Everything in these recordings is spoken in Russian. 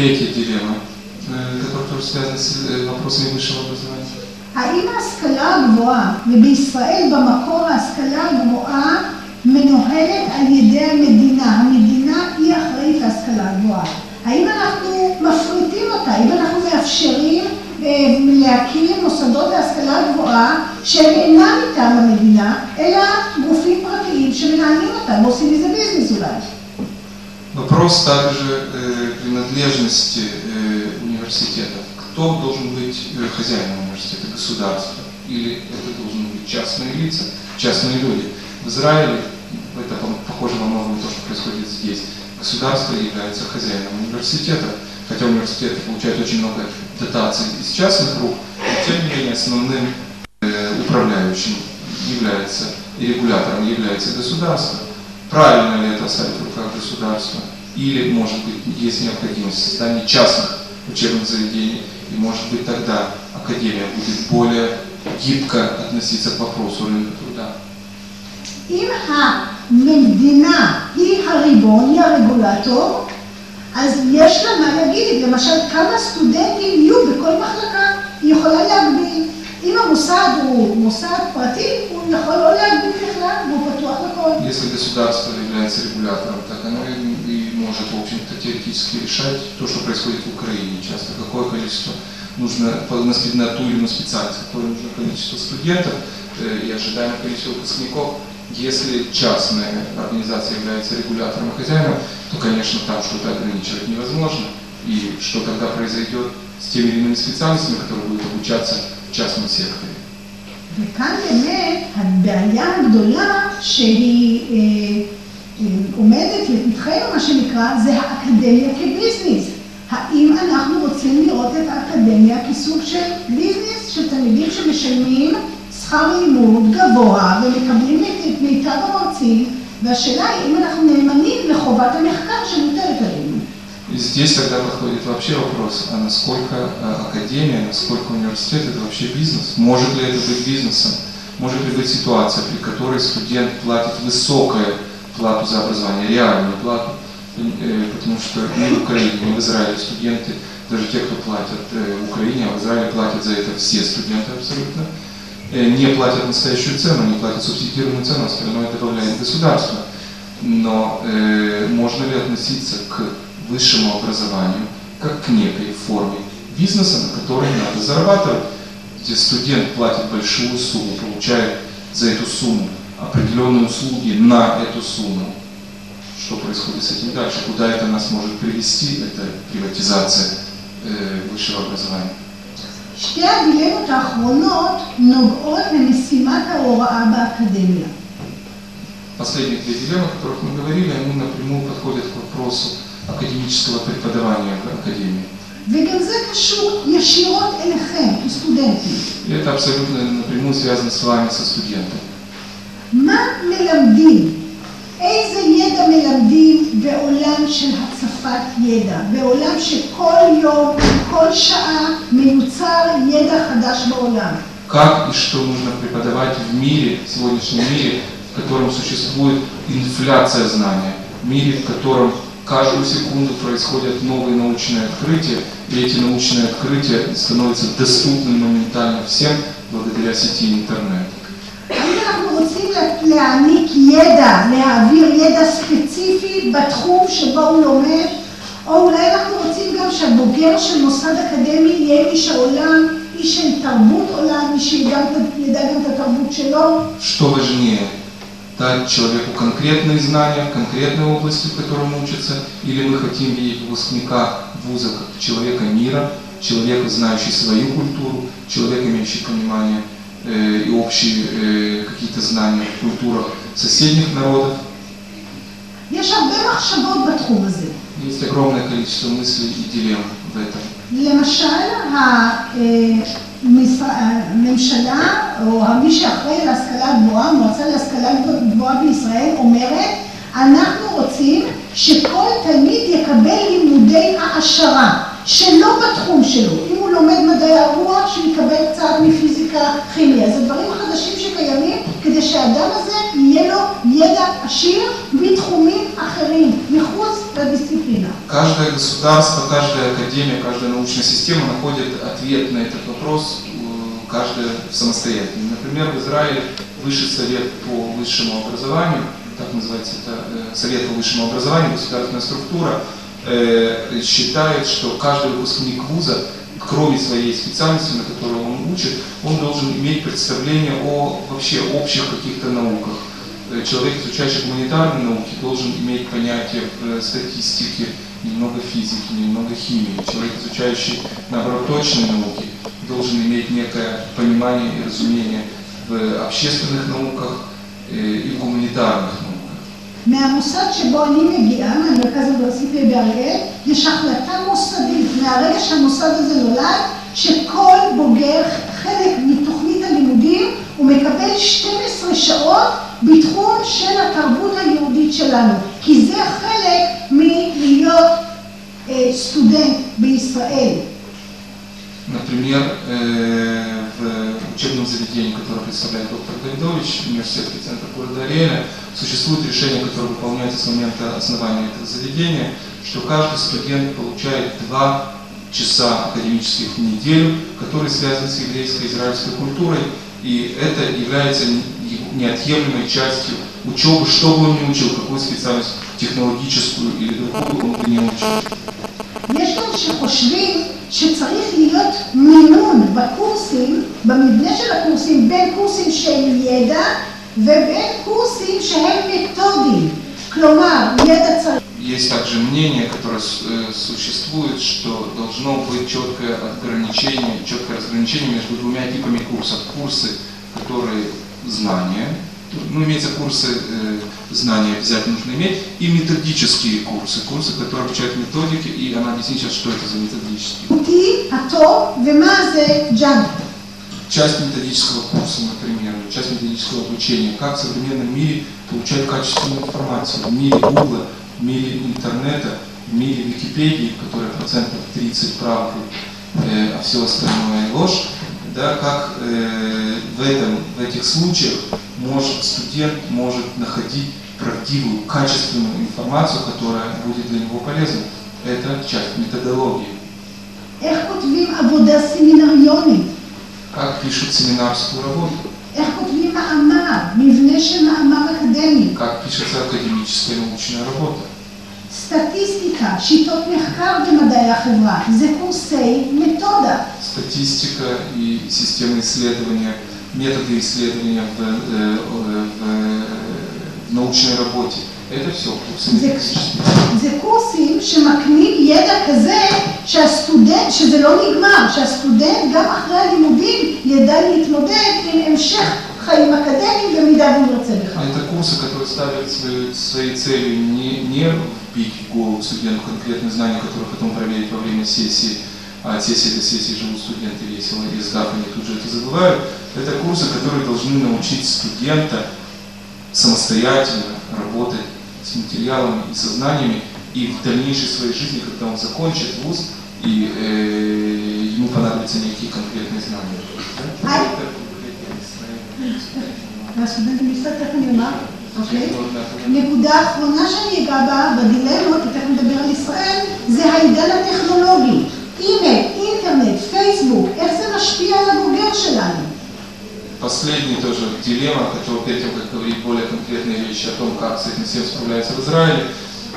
Третья дилемма, э, которая тоже связана с э, вопросами высшего образования. האם ההשכלה הגבוהה, ובישראל במקור ההשכלה הגבוהה מנוהלת על ידי המדינה, המדינה היא אחראית להשכלה הגבוהה. האם אנחנו מפריטים אותה, האם אנחנו מאפשרים אה, להקים מוסדות להשכלה גבוהה שהם אינם מטעם המדינה, אלא גופים פרטיים שמנהלים אותם, ועושים מזה ביזנס אולי. Вопрос также э, принадлежности э, университетов. Кто должен быть э, хозяином университета? Государство? Или это должны быть частные лица, частные люди? В Израиле, это похоже на то, что происходит здесь, государство является хозяином университета, хотя университеты получают очень много дотаций из частных рук, но тем не менее основным э, управляющим является и регулятором является государство Правильно ли это оставить в руках государства? Или, может быть, есть необходимость в создании частных учебных заведений, и, может быть, тогда Академия будет более гибко относиться к вопросу рынка труда. אם המדינה היא הריבון, היא הרגולטור, אז יש לה מה להגיד, למשל כמה סטודנטים יהיו בכל מחלקה, היא יכולה להגביל. אם המוסד הוא מוסד פרטי, если государство является регулятором, так оно и, и может, в общем-то, теоретически решать то, что происходит в Украине. Часто какое количество нужно на, на ту или иную специальность, какое нужно количество студентов э, и ожидаемое количество выпускников. Если частная организация является регулятором и хозяином, то, конечно, там что-то ограничивать невозможно. И что тогда произойдет с теми или иными специальностями, которые будут обучаться в частном секторе. וכאן באמת הבעיה הגדולה שהיא אה, אה, עומדת לפתחנו, מה שנקרא, זה האקדמיה כביזנס. האם אנחנו רוצים לראות את האקדמיה כסוג של ביזנס, של תלמידים שמשלמים שכר לימוד גבוה ומקבלים את מיטב המרצים, והשאלה היא אם אנחנו נאמנים לחובת здесь тогда подходит вообще вопрос, а насколько а, академия, насколько университет это вообще бизнес? Может ли это быть бизнесом? Может ли быть ситуация, при которой студент платит высокую плату за образование, реальную плату, э, потому что ни в Украине, ни в Израиле студенты, даже те, кто платят э, в Украине, а в Израиле платят за это все студенты абсолютно, э, не платят настоящую цену, не платят субсидированную цену, остальное добавляет государство. Но э, можно ли относиться к высшему образованию как к некой форме бизнеса, на которой надо зарабатывать, где студент платит большую сумму, получает за эту сумму определенные услуги на эту сумму. Что происходит с этим дальше? Куда это нас может привести, эта приватизация э, высшего образования? שתי הדילמות האחרונות נוגעות למשימת ההוראה באקדמיה. Последние две дилеммы, о которых мы говорили, они напрямую подходят к вопросу академического преподавания в академии. וגם זה קשור ישירות אליכם כסטודנטים. И это абсолютно напрямую связано с вами, со студентами. מה מלמדים? איזה ידע מלמדים בעולם של הצפת ידע? בעולם שכל יום, כל שעה מיוצר ידע חדש בעולם. Как и что нужно преподавать в мире, в сегодняшнем мире, в котором существует инфляция знания, в мире, в котором каждую секунду происходят новые научные открытия, и эти научные открытия становятся доступны моментально всем благодаря сети интернет. האם אנחנו רוצים להעניק ידע, להעביר ידע ספציפי בתחום שבו הוא לומד, או אולי אנחנו רוצים גם שהבוגר של מוסד אקדמי יהיה איש העולם, איש של תרבות עולם, מי שידע ידע גם את התרבות שלו. Что важнее, дать человеку конкретные знания, конкретные области, в котором он учится, или мы хотим видеть выпускника вуза как человека мира, человека, знающий свою культуру, человека имеющий понимание э, и общие э, какие-то знания в культурах соседних народов. Есть огромное количество мыслей и дилемм в этом. Для הממשלה, או מי שאחראי על ההשכלה הגבוהה, המועצה להשכלה גבוהה בישראל, אומרת, אנחנו רוצים שכל תלמיד יקבל לימודי העשרה, שלא בתחום שלו. אם הוא לומד מדעי הרוח, שהוא יקבל קצת מפיזיקה, כימיה. זה דברים חדשים. חדשים שקיימים, כדי שהאדם הזה יהיה לו ידע עשיר בתחומים אחרים, מחוץ לדיסציפלינה. Каждое государство, каждая академия, каждая научная система находит ответ на этот вопрос, э, каждая самостоятельно. Например, в Израиле Высший совет по высшему образованию, так называется это э, Совет по высшему образованию, государственная структура, э, считает, что каждый выпускник вуза, кроме своей специальности, на которую он учит, он должен иметь представление о вообще общих каких-то науках. Э, Человек, изучающий гуманитарные науки, должен иметь понятие в э, статистике, немного физики, немного химии. Человек, изучающий, наоборот, точные науки, должен иметь некое понимание и разумение в общественных науках э, и в гуманитарных науках. מהמוסד שבו אני מגיעה, מהמרכז האוניברסיטאי באריאל, יש החלטה מוסדית, מהרגע שהמוסד הזה נולד, שכל בוגר, חלק מתוכנית הלימודים, הוא מקבל 12 שעות בתחום של התרבות היהודית שלנו. כי זה חלק מלהיות אה, סטודנט בישראל. Например, э, в учебном заведении, которое представляет доктор Давидович, университетский центр города Ариэля, существует решение, которое выполняется с момента основания этого заведения, что каждый студент получает два часа академических в неделю, которые связаны с еврейской израильской культурой, и это является неотъемлемой частью учебы, что бы он ни учил, какую специальность, технологическую или другую, он бы не учил. יש גם שחושבים שצריך להיות מינון בקורסים, במבנה של הקורסים, בין קורסים של ידע ובין קורסים שהם מתודיים. כלומר, ידע צריך... есть также мнение, которое э, существует, что должно быть четкое ограничение, четкое разграничение между двумя типами курсов. Курсы, которые знания, ну, имеется курсы э, знания, обязательно нужно иметь, и методические курсы, курсы, которые обучают методики, и она объяснит сейчас, что это за методические. Часть методического курса, например, часть методического обучения, как в современном мире получать качественную информацию в мире Google, мире интернета, в мире Википедии, в которой процентов 30 правды, э, а все остальное ложь, да, как э, в, этом, в этих случаях может студент может находить правдивую, качественную информацию, которая будет для него полезна. Это часть методологии. Как пишут семинарскую работу? איך כותבים מאמר, מבנה של מאמר אקדמי? как пишется академическая научная работа. סטטיסטיקה, שיטות מחקר במדעי החברה, זה קורסי מתודה. Статистика и системы исследования, методы исследования в, э, в- в научной работе. Это все курсы זה, методические. זה קורסים שמקנים ידע כזה שהסטודנט, שזה לא נגמר, שהסטודנט גם אחרי הלימודים ידע להתמודד עם המשך חיים אקדמיים במידה והוא ירצה בכך. Это курсы, которые ставят своей, своей целью не, не вбить в голову студенту конкретные знания, которые потом проверить во время сессии, а от сессии до сессии живут студенты весело, и сдав они тут же это забывают. Это курсы, которые должны научить студента самостоятельно работать с материалами и сознаниями, и в дальнейшей своей жизни, когда он закончит вуз, и э, ему понадобятся некие конкретные знания. Да? Ай. Это конкретные знания. והסטודנטים מצטער, תכף אני אומר, אוקיי? עוד מעט. נקודה אחרונה שאני אגע בה, בדילמות, ותכף נדבר על ישראל, זה העידן הטכנולוגי. אימייל, אינטרנט, פייסבוק, איך זה משפיע על הבוגר שלנו? Последняя тоже дилемма, хотел перед тем, говорить более конкретные вещи о том, как с этим всем справляется в Израиле,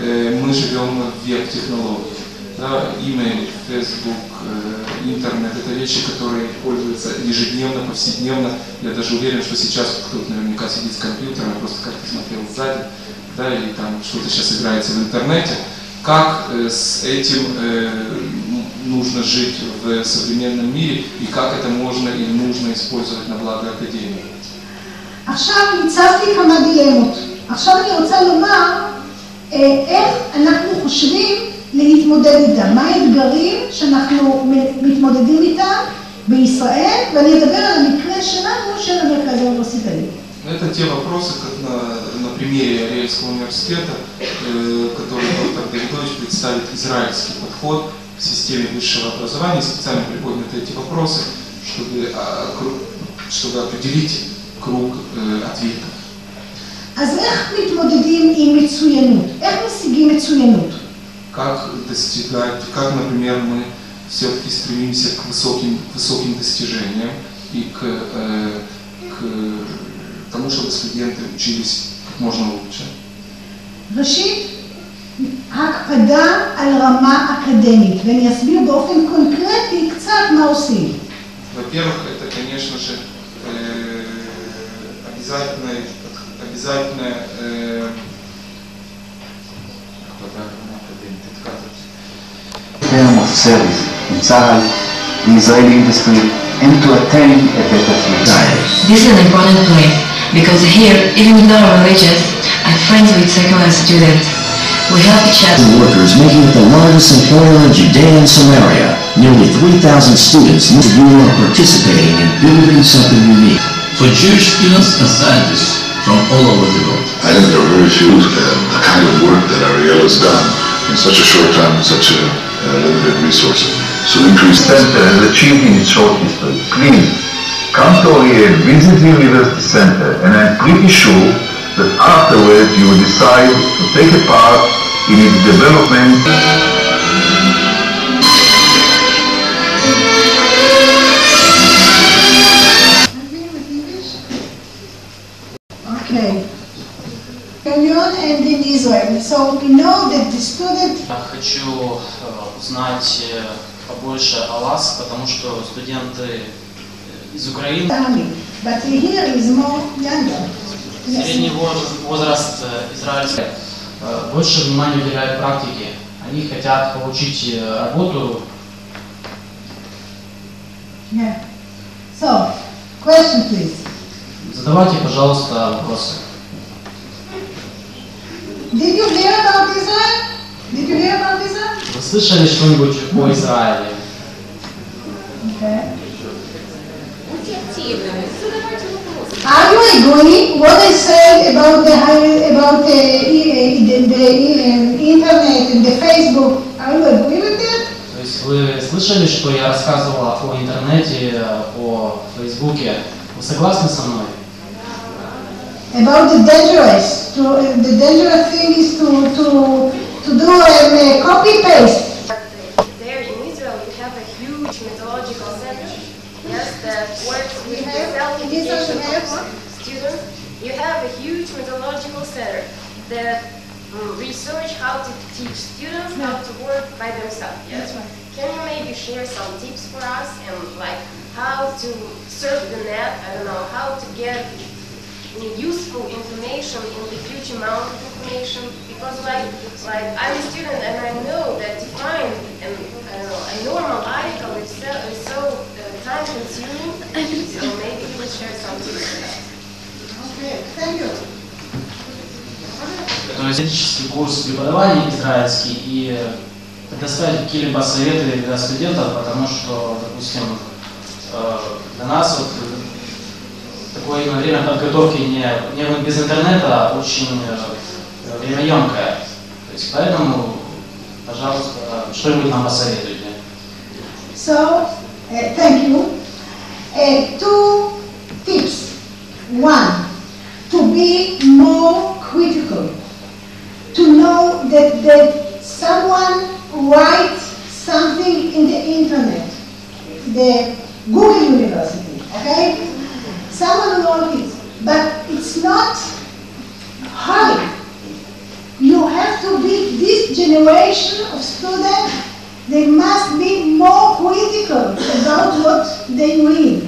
э, мы живем в век технологий. Да, имейл, Facebook, э, интернет – это вещи, которые пользуются ежедневно, повседневно. Я даже уверен, что сейчас кто-то наверняка сидит с компьютером, просто как-то смотрел сзади, да, или там что-то сейчас играется в интернете. Как э, с этим нужно жить в современном мире и как это можно или нужно использовать на благо Академии. עכשיו הצבתי כמה דילמות. עכשיו אני רוצה לומר אה, איך אנחנו חושבים להתמודד איתם. מה האתגרים שאנחנו מ- מתמודדים איתם בישראל, ואני אדבר על המקרה שלנו של המרכז האוניברסיטאי. Это те вопросы, как на, на примере Ариэльского университета, э, который доктор Давидович представит израильский подход к системе высшего образования. Специально приподняты эти вопросы, чтобы, а, кру- чтобы определить круг э, ответов. אז איך מתמודדים עם מצוינות? איך משיגים מצוינות? Как достигать, как, например, мы все-таки стремимся к высоким, высоким достижениям и к, э, к тому, чтобы студенты учились как можно лучше. ראשית, הקפדה על רמה אקדמית, ואני אסביר באופן קונקרטי קצת מה עושים. Во-первых, это, конечно же, э, обязательное, обязательное э, term of service in Tzahal, the Israeli industry, and to attain a better future. This is an important point because here, even though I'm religious, I'm friends with secular students. We have help each other. workers, making it the largest employer in Judea and Samaria. Nearly 3,000 students moved to are participating in building something unique. for Jewish students and scientists from all over the world. I think there are very few uh, the kind of work that Ariel has done in such a short time with such a, uh limited resources. So increase Center has achieved in its short history. Please, come to Oriel, visit the University Center, and I'm pretty sure that afterwards you will decide to take a part in its development. Okay. Union and in Israel. So we know that the student Я хочу э, узнать э, побольше о вас, потому что студенты э, из Украины, army, but here is more younger. Средний воз- возраст э, израильский, э, больше внимания уделяют практике. Они хотят получить э, работу. Yeah. So, question please. Задавайте, пожалуйста, вопросы. Did you hear about Israel? Did you hear about Israel? Вы слышали что-нибудь о Израиле? Okay. Are you agree what I said about the high- about the, uh, the, the uh, internet and the Facebook? Are you agree with that? То есть вы слышали, что я рассказывала о интернете, э, о Фейсбуке? Вы согласны со мной? About the dangerous, to, uh, the dangerous thing is to to to do a, copy paste. There in Israel, you have a huge methodological center, yes, that works with the self-education of students. You have a huge methodological center that research how to teach students how to work by themselves. Yes. Can you maybe share some tips for us and like how to surf the net? I don't know how to get useful information in the huge amount of information because like like I'm a student and I know that to find an, I don't know, a normal article is so, is so uh, time consuming so maybe you would share some tips for. Okay, thank you. То есть этический курс преподавания израильский и предоставить какие-либо советы для студентов, потому что, допустим, э, для нас вот такое именно время подготовки не, не без интернета очень э, времяемкое. То есть поэтому, пожалуйста, что-нибудь нам посоветуйте. So, uh, thank you. Uh, two tips. One, to be more critical. To know that, that someone writes something in the internet, the Google University, okay? Someone wrote it, but it's not hard. You have to be this generation of students they must be more critical about what they read.